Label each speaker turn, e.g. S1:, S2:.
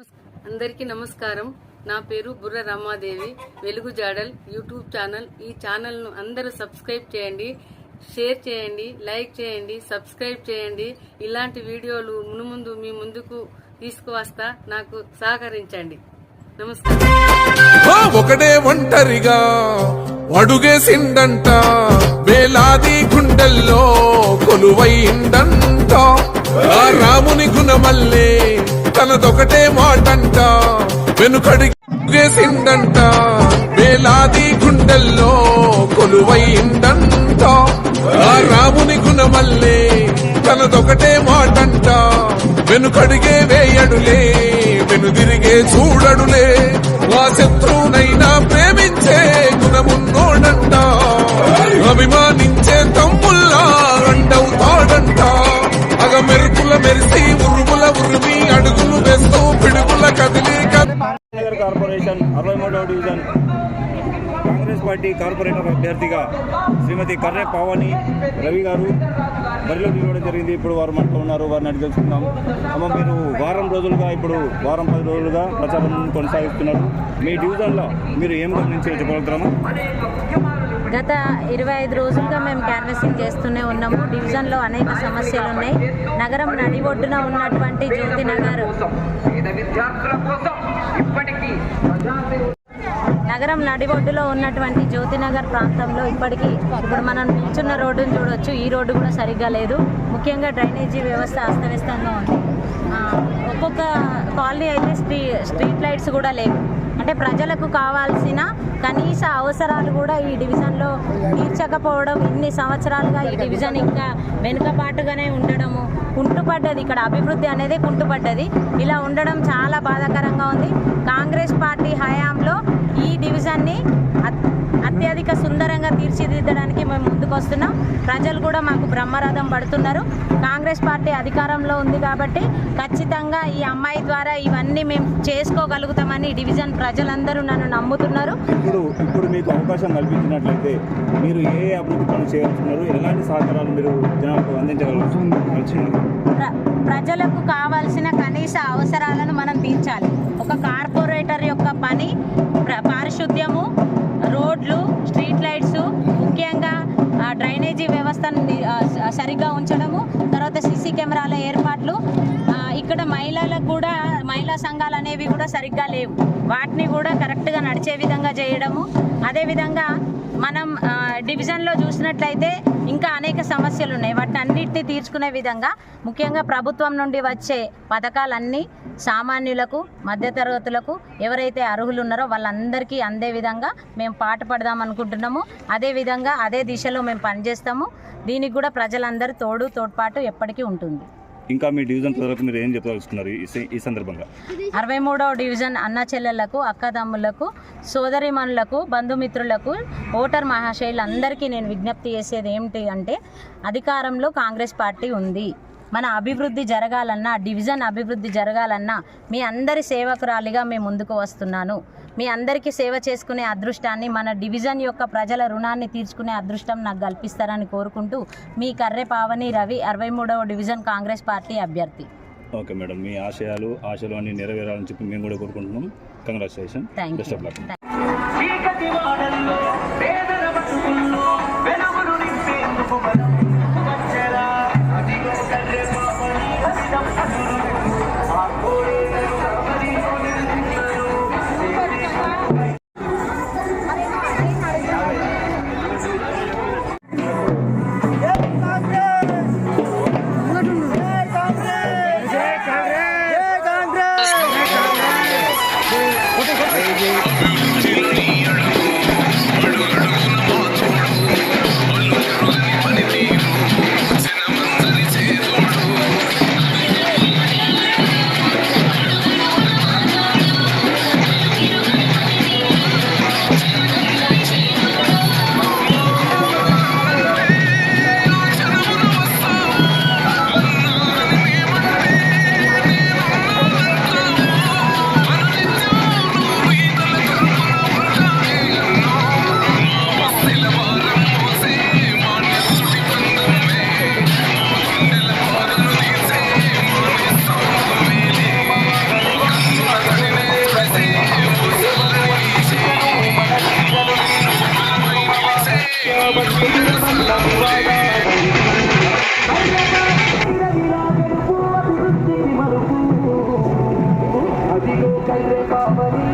S1: అందరికీ నమస్కారం. నా పేరు బుర్ర రమాదేవి. వెలుగు జాడల్ యూట్యూబ్ ఛానల్. ఈ ఛానల్ను అందరూ సబ్స్క్రైబ్ చేయండి షేర్ చేయండి లైక్ చేయండి సబ్స్క్రైబ్ చేయండి. ఇలాంటి వీడియోలు మునుముందు మీ ముందుకు తీసుకువస్తా నాకు సహకరించండి. నమస్కారం.
S2: ఒకటే ఒంటరిగా అడుగేసిండంట వేలాది గుండెల్లో కొలువైండంట రాముని గుణమల్లే తనదొకటే మాటంట. వెనుకడిగేసిందంట వేలాది గుండెల్లో కొలువైందంట ఆ రాముని గుణమల్లే తనదొకటే మాటంట. వెనుకడిగే వేయడులే వెనుదిరిగే చూడడులే. ఆ శత్రువునైనా ప్రేమించే
S3: అరవై మూడవ డివిజన్ కాంగ్రెస్ పార్టీ కార్పొరేటర్ అభ్యర్థిగా శ్రీమతి కర్రె పావని రవి గారు బరిలో నిలవడం జరిగింది. ఇప్పుడు వారు మనతో ఉన్నారు. వారిని అడిగి తెలుసుకుందాం. అమ్మ మీరు వారం రోజులుగా ఇప్పుడు వారం పది రోజులుగా ప్రచారం కొనసాగిస్తున్నారు. మీ డివిజన్లో మీరు ఏం గమనించే చెప్పగలుగుతారమ్మా
S4: గత ఇరవై ఐదు రోజులుగా మేము క్యాన్వసింగ్ చేస్తూనే ఉన్నాము. డివిజన్లో అనేక సమస్యలు ఉన్నాయి నగరం నడి ఒడ్డున ఉన్నటువంటి జ్యోతి నగర్. నగరం నడి ఒడ్డులో ఉన్నటువంటి జ్యోతినగర్ ప్రాంతంలో ఇప్పటికీ ఇప్పుడు మనం నిల్చున్న రోడ్డును చూడొచ్చు. ఈ రోడ్డు కూడా సరిగ్గా లేదు. ముఖ్యంగా డ్రైనేజీ వ్యవస్థ అస్తవ్యస్తంగా ఉంది. ఒక్కొక్క కాలనీ అయితే స్ట్రీ స్ట్రీట్ లైట్స్ కూడా లేవు. అంటే ప్రజలకు కావాల్సిన కనీస అవసరాలు కూడా ఈ డివిజన్లో తీర్చకపోవడం ఇన్ని సంవత్సరాలుగా ఈ డివిజన్ ఇంకా వెనుకబాటుగానే ఉండడము కుంటుపడ్డది. ఇక్కడ అభివృద్ధి అనేది కుంటుపడ్డది. ఇలా ఉండడం చాలా బాధాకరంగా ఉంది. కాంగ్రెస్ పార్టీ హయాంలో ఈ డివిజన్ని అత్- అత్యధిక సుందరంగా తీర్చిదిద్దడానికి మేము ముందుకు వస్తున్నాం. ప్రజలు కూడా మాకు బ్రహ్మరథం పడుతున్నారు. కాంగ్రెస్ పార్టీ అధికారంలో ఉంది కాబట్టి ఖచ్చితంగా ఈ అమ్మాయి ద్వారా ఇవన్నీ మేము చేసుకోగలుగుతామని డివిజన్ ప్రజలందరూ నన్ను నమ్ముతున్నారు.
S3: ఇప్పుడు ఇప్పుడు మీకు అవకాశం కల్పించినట్లయితే మీరు ఏ అభివృద్ధి పనులు చేయగలుగుతున్నారు ఎలాంటి సహకారాలు మీరు జనాలకు అందించగలుగుతున్నారు
S4: ప్రజలకు కావాల్సిన కనీస అవసరాలను మనం తీర్చాలి. ఒక కార్పొరేటర్ యొక్క పని ప్ర- పారిశుద్ధ్యము సరిగ్గా ఉంచడము. తర్వాత సీసీ కెమెరాల ఏర్పాట్లు. ఆ, ఇక్కడ మహిళలకు కూడా మహిళా సంఘాలు అనేవి కూడా సరిగ్గా లేవు. వాటిని కూడా కరెక్ట్గా నడిచే విధంగా చేయడము అదేవిధంగా మనం డివిజన్లో చూసినట్లయితే ఇంకా అనేక సమస్యలు ఉన్నాయి. వాటిని అన్నిటిని తీర్చుకునే విధంగా ముఖ్యంగా ప్రభుత్వం నుండి వచ్చే పథకాలన్నీ సామాన్యులకు మధ్యతరగతులకు ఎవరైతే అర్హులు ఉన్నారో వాళ్ళందరికీ అందే విధంగా మేము పాటు పడదాం అనుకుంటున్నాము. అదే విధంగా అదే దిశలో మేము పనిచేస్తాము. దీనికి కూడా ప్రజలందరి తోడు తోడ్పాటు ఎప్పటికీ ఉంటుంది.
S3: ఇంకా మీ డివిజన్ ప్రజలకు మీరు ఏం చెప్పదలుచుకున్నారు ఈ సందర్భంగా?
S4: అరవై మూడవ డివిజన్ అన్న చెల్లెళ్ళకు అక్కదమ్ములకు సోదరిమణులకు బంధుమిత్రులకు ఓటర్ మహాశయులందరికీ నేను విజ్ఞప్తి చేసేది ఏమిటి అంటే అధికారంలో కాంగ్రెస్ పార్టీ ఉంది. మన అభివృద్ధి జరగాలన్నా డివిజన్ అభివృద్ధి జరగాలన్నా మీ అందరి సేవకురాలిగా మేము ముందుకు వస్తున్నాను. మీ అందరికీ సేవ చేసుకునే అదృష్టాన్ని మన డివిజన్ యొక్క ప్రజల రుణాన్ని తీర్చుకునే అదృష్టం నాకు కల్పిస్తారని కోరుకుంటూ మీ కర్రె పావని రవి అరవై మూడవ డివిజన్ కాంగ్రెస్ పార్టీ అభ్యర్థి.
S3: ఓకే మేడం మీ ఆశయాలు ఆశలు అన్ని నెరవేరాలని చెప్పి మేము కూడా కోరుకుంటున్నాం. Congratulation
S4: thank
S3: best
S4: you
S3: of luck
S5: కైరే పాపని